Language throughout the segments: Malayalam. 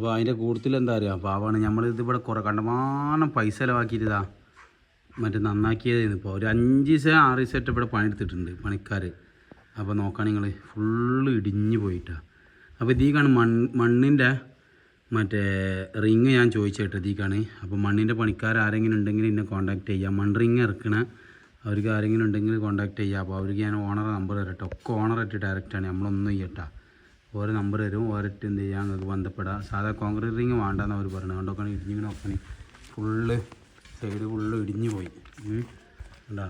അപ്പോൾ അതിന്റെ കൂടുതൽ എന്താ അറിയുക പാവാണ്. നമ്മളിത് ഇവിടെ കുറേ കണ്ടമാനം പൈസ ചിലവാക്കിയിട്ടാ മറ്റേ നന്നാക്കിയതായിരുന്നു ഇപ്പോൾ ഒരു അഞ്ച് ദിവസം ആറ് ദിവസമായിട്ട് ഇവിടെ പണിയെടുത്തിട്ടുണ്ട് പണിക്കാർ അപ്പോൾ നോക്കുകയാണെങ്കിൽ നിങ്ങൾ ഫുള്ള് ഇടിഞ്ഞു പോയിട്ടാണ് അപ്പോൾ ഇതീക്കാണ് മൺ മണ്ണിന്റെ മറ്റേ റിങ് ഞാൻ ചോദിച്ചേട്ടോ ഇതീക്കാണ്. അപ്പോൾ മണ്ണിന്റെ പണിക്കാർ ആരെങ്കിലും ഉണ്ടെങ്കിൽ എന്നെ കോൺടാക്ട് ചെയ്യാം. മൺ റിങ് ഇറക്കണ അവർക്ക് ആരെങ്കിലും ഉണ്ടെങ്കിൽ കോൺടാക്ട് ചെയ്യാം. അപ്പോൾ അവർക്ക് ഞാൻ ഓണറെ നമ്പർ തരട്ടെ ഒക്കെ ഓണറായിട്ട് ഡയറക്റ്റാണ് നമ്മളൊന്നും ചെയ്യട്ടാ. ഓരോ നമ്പർ തരും ഓരോട്ട് എന്ത് ചെയ്യാം നിങ്ങൾക്ക് ബന്ധപ്പെടാം. സാധാ കോൺക്രീറ്റ് റിങ് വേണ്ടെന്ന് അവർ പറഞ്ഞു അതുകൊണ്ടൊക്കെ ഇടിഞ്ഞിങ്ങനെ നോക്കണേ. ഫുള്ള് സൈഡ് ഫുള്ള് ഇടിഞ്ഞു പോയി. ഉണ്ടോ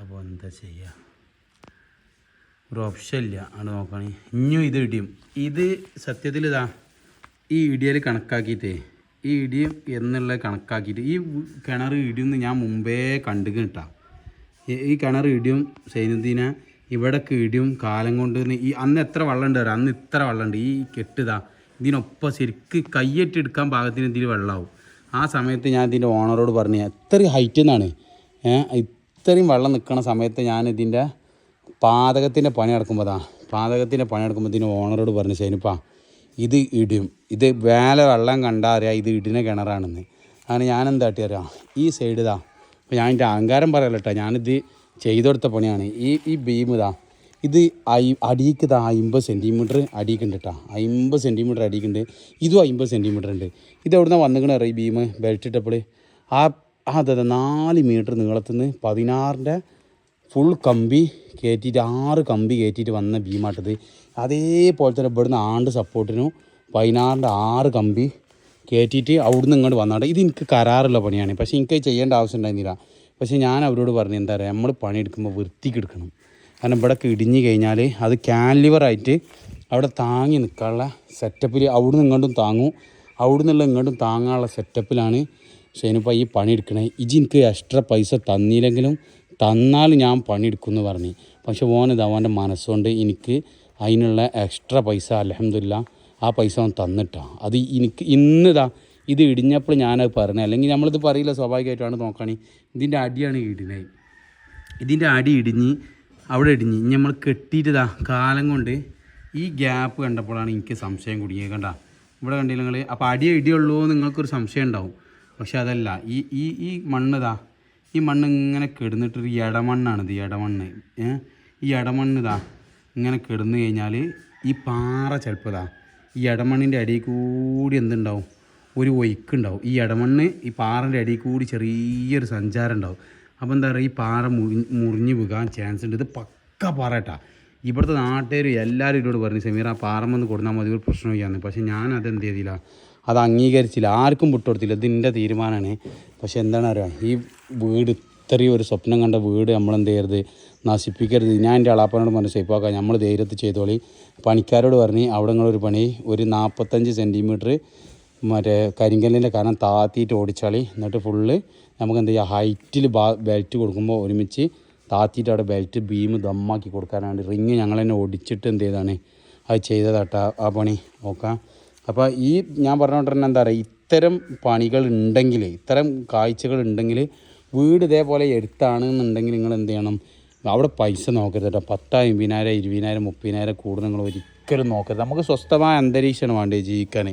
അപ്പോൾ എന്താ ചെയ്യുക ഒരു ഓപ്ഷൻ ഇല്ല. അവിടെ നോക്കണേ. ഇനിയും ഇത് ഇടിയും. ഇത് സത്യത്തിൽ ഇതാ ഈ ഇടിയൽ കണക്കാക്കിയിട്ടേ ഈ ഇടിയും എന്നുള്ള കണക്കാക്കിയിട്ട് ഈ കിണർ ഇടിയെന്ന് ഞാൻ മുമ്പേ കണ്ടു കിട്ടാ ഈ കിണർ ഇടിയും സൈനുദ്ദീന ഇവിടൊക്കെ കിടിയും കാലം കൊണ്ട് ഈ അന്ന് എത്ര വെള്ളം ഉണ്ട് അന്ന് ഇത്ര വെള്ളം ഉണ്ട് ഈ കെട്ടിതാ ഇതിനൊപ്പം ശരിക്ക് കയ്യേറ്റി എടുക്കാൻ പാകത്തിന് ഇതിൽ വെള്ളമാവും. ആ സമയത്ത് ഞാൻ ഇതിന്റെ ഓണറോട് പറഞ്ഞു എത്ര ഹൈറ്റിൽ നിന്നാണ് ഇത്രയും വെള്ളം നിൽക്കുന്ന സമയത്ത് ഞാൻ ഇതിന്റെ പാതകത്തിന്റെ പണി നടക്കുമ്പോഴാ പാതകത്തിന്റെ പണി നടക്കുമ്പോൾ ഇതിന് ഓണറോട് പറഞ്ഞു ശനിപ്പാ ഇത് ഇടിയും. ഇത് വേല വെള്ളം കണ്ടാൽ അറിയാം ഇത് ഇടിന കിണറാണെന്ന്. അങ്ങനെ കാട്ടി അറിയാം? ഈ സൈഡ് ഇതാ അപ്പോൾ ഞാൻ എന്റെ അഹങ്കാരം പറയല്ല കേട്ടോ ഞാനിത് ചെയ്തു കൊടുത്ത പണിയാണ്. ഈ ഈ ബീം ഇതാ ഇത് ഐ അടിക്ക് ഇതാ അമ്പത് സെന്റിമീറ്റർ അടിക്കുണ്ട് കേട്ടോ അമ്പത് സെന്റിമീറ്റർ അടിക്കുണ്ട് ഇതും അമ്പത് സെന്റിമീറ്റർ ഉണ്ട്. ഇത് എവിടുന്ന വന്നിക്കണ ഈ ബീം? ബെൽറ്റ് ഇട്ടപ്പോൾ. ആ അതെ നാല് മീറ്റർ നീളത്തിൽ നിന്ന് പതിനാറിന്റെ ഫുൾ കമ്പി കയറ്റിയിട്ട് ആറ് കമ്പി കയറ്റിയിട്ട് വന്ന ബീമാട്ടത്. അതേപോലെ തന്നെ ഇവിടുന്ന് ആണ്ട് സപ്പോർട്ടിനും പതിനാറിന്റെ ആറ് കമ്പി കയറ്റിയിട്ട് അവിടുന്ന് ഇങ്ങോട്ട് വന്നാണ്ട് ഇത് എനിക്ക് കരാറുള്ള പണിയാണ്. പക്ഷേ എനിക്ക് ചെയ്യേണ്ട ആവശ്യം ഉണ്ടായിരുന്നില്ല. പക്ഷേ ഞാൻ അവരോട് പറഞ്ഞു എന്താ പറയുക നമ്മൾ പണിയെടുക്കുമ്പോൾ വൃത്തിക്ക് എടുക്കണം. കാരണം ഇവിടെ ഇടിഞ്ഞു കഴിഞ്ഞാൽ അത് കാൻലിവറായിട്ട് അവിടെ താങ്ങി നിൽക്കാനുള്ള സെറ്റപ്പിൽ അവിടുന്ന് ഇങ്ങോട്ടും താങ്ങും. അവിടുന്നുള്ള ഇങ്ങോട്ടും താങ്ങാനുള്ള സെറ്റപ്പിലാണ് ഷെയ്നിപ്പോൾ ഈ പണിയെടുക്കണേ ഇജി എനിക്ക് എക്സ്ട്രാ പൈസ തന്നില്ലെങ്കിലും തന്നാൽ ഞാൻ പണിയെടുക്കുമെന്ന് പറഞ്ഞു. പക്ഷെ ഓൻ ഇത് അവന്റെ മനസ്സുകൊണ്ട് എനിക്ക് അതിനുള്ള എക്സ്ട്രാ പൈസ അലഹമില്ല ആ പൈസ അവൻ തന്നിട്ടാണ് അത് എനിക്ക് ഇന്നിതാ ഇത് ഇടിഞ്ഞപ്പോൾ ഞാനത് പറഞ്ഞത്. അല്ലെങ്കിൽ നമ്മളിത് പറയില്ല സ്വാഭാവികമായിട്ടാണ് നോക്കണി. ഇതിന്റെ അടിയാണ് ഇടിനത് ഇതിന്റെ അടി ഇടിഞ്ഞ് അവിടെ ഇടിഞ്ഞ്. ഇനി നമ്മൾ കെട്ടിയിട്ടതാ കാലം കൊണ്ട് ഈ ഗ്യാപ്പ് കണ്ടപ്പോഴാണ് എനിക്ക് സംശയം കുടുങ്ങിയത്. കണ്ട ഇവിടെ കണ്ടില്ല നിങ്ങൾ അപ്പോൾ അടി ഇടിയുള്ളൂ നിങ്ങൾക്കൊരു സംശയം ഉണ്ടാവും. പക്ഷെ അതല്ല ഈ ഈ ഈ മണ്ണിതാ ഈ മണ്ണ് ഇങ്ങനെ കിടന്നിട്ടൊരു ഇടമണ്ണാണിത് ഇടമണ്ണ് ഈ ഇടമണ്ണ് ഇതാ ഇങ്ങനെ കിടന്നു കഴിഞ്ഞാൽ ഈ പാറ ചിലപ്പോൾ ഇതാ ഈ ഇടമണ്ണിന്റെ അടിയിൽ കൂടി എന്തുണ്ടാവും? ഒരു ഒഴുക്കുണ്ടാവും ഈ ഇടമണ്ണ് ഈ പാറന്റെ അടിയിൽ കൂടി ചെറിയൊരു സഞ്ചാരം ഉണ്ടാവും അപ്പോൾ എന്താ പറയുക ഈ പാറ മുറിഞ്ഞു വീകാൻ ചാൻസ് ഉണ്ട്. ഇത് പക്ക പാറ കേട്ടാ. ഇവിടുത്തെ നാട്ടുകാർ എല്ലാവരും എന്നോട് പറഞ്ഞു സമീർ ആ പാറമെന്ന് കൊടുത്താൽ മതി ഒരു പ്രശ്നമില്ലാന്ന് പക്ഷേ ഞാൻ അതെന്ത് ചെയ്തില്ല അത് അംഗീകരിച്ചില്ല. ആർക്കും വിട്ടുകൊടുത്തില്ല. ഇത് എന്റെ തീരുമാനമാണ് പക്ഷേ എന്താണ് അറിയാം ഈ വീട് ഇത്രയും ഒരു സ്വപ്നം കണ്ട വീട് നമ്മളെന്ത് ചെയ്യരുത് നശിപ്പിക്കരുത്. ഞാൻ എന്റെ അളാപ്പനോട് സേപ്പാക്കാം നമ്മൾ ധൈര്യത്തിൽ ചെയ്തോളി. പണിക്കാരോട് പറഞ്ഞ് അവിടെ നിങ്ങളൊരു പണി ഒരു നാൽപ്പത്തഞ്ച് സെന്റിമീറ്റർ മറ്റേ കരിങ്കല്ലിന്റെ കനം താത്തിയിട്ട് ഓടിച്ചാളി. എന്നിട്ട് ഫുള്ള് നമുക്ക് എന്ത് ചെയ്യാം ഹൈറ്റിൽ ബാ ബെൽറ്റ് കൊടുക്കുമ്പോൾ ഒരുമിച്ച് താത്തിയിട്ട് അവിടെ ബെൽറ്റ് ബീം ദമ്മാക്കി കൊടുക്കാനാണ്. റിങ് ഞങ്ങൾ തന്നെ ഒടിച്ചിട്ട് എന്ത് ചെയ്താണ് അത് ചെയ്തതാട്ടാ ആ പണി. നോക്കാം. അപ്പോൾ ഈ ഞാൻ പറഞ്ഞുകൊണ്ടിരുന്ന എന്താ പറയുക ഇത്തരം പണികൾ ഉണ്ടെങ്കിൽ ഇത്തരം കാഴ്ചകൾ ഉണ്ടെങ്കിൽ വീട് ഇതേപോലെ എടുത്താണെന്നുണ്ടെങ്കിൽ നിങ്ങൾ എന്ത് ചെയ്യണം അവിടെ പൈസ നോക്കരുത് കേട്ടോ പത്തായിരം അമ്പതിനായിരം ഇരുപതിനായിരം മുപ്പതിനായിരം കൂടുതൽ നിങ്ങൾ ഒരിക്കലും നോക്കരുത്. നമുക്ക് സ്വസ്ഥമായ അന്തരീക്ഷമാണ് വേണ്ടത് ജീവിക്കാൻ.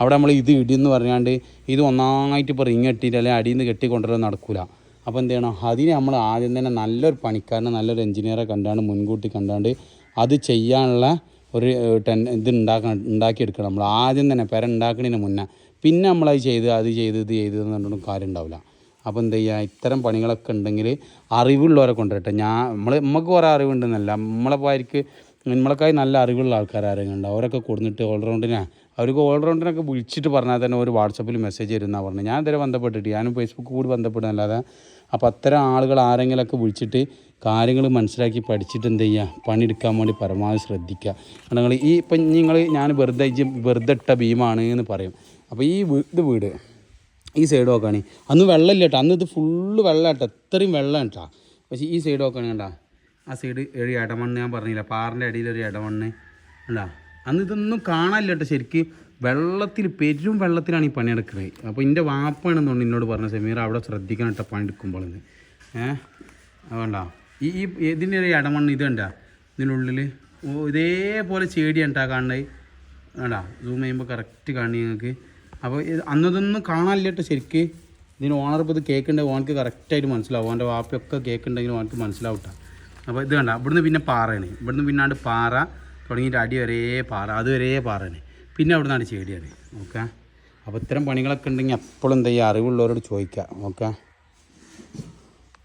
അവിടെ നമ്മൾ ഇത് ഇടിയെന്ന് പറഞ്ഞാണ്ട് ഇത് ഒന്നായിട്ട് ഇപ്പോൾ റിങ് കെട്ടിയിട്ട് അല്ലെങ്കിൽ അടിയിൽ നിന്ന് കെട്ടി കൊണ്ടുവരാൻ നടക്കില്ല അപ്പോൾ എന്ത് ചെയ്യണം? അതിന് നമ്മൾ ആദ്യം തന്നെ നല്ലൊരു പണിക്കാരനെ നല്ലൊരു എഞ്ചിനീയറെ കണ്ടാണ്ട് മുൻകൂട്ടി കണ്ടാണ്ട് അത് ചെയ്യാനുള്ള ഒരു ടെൻ ഇത് ഉണ്ടാക്കണം ഉണ്ടാക്കിയെടുക്കണം നമ്മൾ ആദ്യം തന്നെ പെര ഉണ്ടാക്കുന്നതിന് മുന്നേ. പിന്നെ നമ്മളത് ചെയ്ത് അത് ചെയ്ത് ഇത് ചെയ്ത് എന്നുകൊണ്ടൊന്നും കാര്യം ഉണ്ടാവില്ല അപ്പോൾ എന്ത് ചെയ്യുക ഇത്തരം പണികളൊക്കെ ഉണ്ടെങ്കിൽ അറിവുള്ളവരെ കൊണ്ടുവരട്ടെ. ഞാൻ നമ്മൾ നമുക്ക് കുറേ അറിവുണ്ടെന്നല്ല. നമ്മളെ പോയിരിക്കും നമ്മളെക്കായി നല്ല അറിവുള്ള ആൾക്കാർ ആരെങ്കിലും ഉണ്ടാവും അവരൊക്കെ കൊടുത്തിട്ട് ഓൾറൗണ്ടിനെ അവർക്ക് ഓൾറൗണ്ടറിനൊക്കെ വിളിച്ചിട്ട് പറഞ്ഞാൽ തന്നെ ഒരു വാട്സപ്പിൽ മെസ്സേജ് തരുമെന്നാണ് പറഞ്ഞു. ഞാൻ ഇതുവരെ ബന്ധപ്പെട്ടിട്ട് ഞാനും ഫേസ്ബുക്ക് കൂടി ബന്ധപ്പെടുന്നല്ലാതെ അപ്പോൾ അത്തരം ആളുകൾ ആരെങ്കിലുമൊക്കെ വിളിച്ചിട്ട് കാര്യങ്ങൾ മനസ്സിലാക്കി പഠിച്ചിട്ട് എന്ത് ചെയ്യുക പണിയെടുക്കാൻ വേണ്ടി പരമാവധി ശ്രദ്ധിക്കുക. നിങ്ങൾ ഈ ഇപ്പം നിങ്ങൾ ഞാൻ വെറുതെ വെറുതെ ഇട്ട ഭീമാണ് എന്ന് പറയും. അപ്പോൾ ഈ ഇത് വീട് ഈ സൈഡ് നോക്കുകയാണെങ്കിൽ അന്ന് വെള്ളമില്ല കേട്ടോ. അന്ന് ഇത് ഫുള്ള് വെള്ളം കേട്ടോ. ഇത്രയും വെള്ളം കേട്ടോ. പക്ഷേ ഈ സൈഡ് നോക്കുകയാണെങ്കിൽ കണ്ടാ. ആ സൈഡ് ഒരു ഇടമണ്ണ് ഞാൻ പറഞ്ഞില്ല? പാറിന്റെ അടിയിൽ ഒരു ഇടമണ്ണ് കണ്ടാ? അന്ന് ഇതൊന്നും കാണാനില്ല കേട്ടോ ശരിക്ക്. വെള്ളത്തിൽ പെരും വെള്ളത്തിലാണ് ഈ പണിയെടുക്കുന്നത് അപ്പോൾ എന്റെ വാപ്പാണെന്നുണ്ട് എന്നോട് പറഞ്ഞ സമീർ അവിടെ ശ്രദ്ധിക്കണം കേട്ടോ പണിയെടുക്കുമ്പോൾ എന്ന് ഏഹ് അതുകൊണ്ടാ ഈ ഈ ഇതിന്റെ ഒരു ഇടമണ്ണ് ഇത് കണ്ടാ? ഇതിനുള്ളിൽ ഓ ഇതേപോലെ ചെടിയാണ് കേട്ടോ കാണുന്നത് വേണ്ടാ സൂം ചെയ്യുമ്പോൾ കറക്റ്റ് കാണി നിങ്ങൾക്ക് അപ്പോൾ അന്നതൊന്നും കാണാനില്ല കേട്ടോ ശരിക്ക്. ഇതിന് ഓണർ ഇപ്പോൾ ഇത് കേൾക്കുന്നുണ്ടെങ്കിൽ ഓനക്ക് കറക്റ്റായിട്ട് മനസ്സിലാവും. ഓന്റെ വാപ്പയൊക്കെ കേൾക്കുന്നുണ്ടെങ്കിൽ ഓനക്ക് മനസ്സിലാവട്ടെ. അപ്പോൾ ഇത് കണ്ട ഇവിടുന്ന് പിന്നെ പാറയാണ്. ഇവിടുന്ന് പിന്നാണ്ട് പാറ തുടങ്ങിയിട്ട് അടി വരെ പാറ അത് വരെ പാറയാണ് പിന്നെ അവിടെ നിന്നാണ് ചെടിയാണ് നോക്കാം. അപ്പോൾ ഇത്തരം പണികളൊക്കെ ഉണ്ടെങ്കിൽ എപ്പോഴും എന്താ ചെയ്യുക അറിവുള്ളവരോട് ചോദിക്കുക ഓക്കെ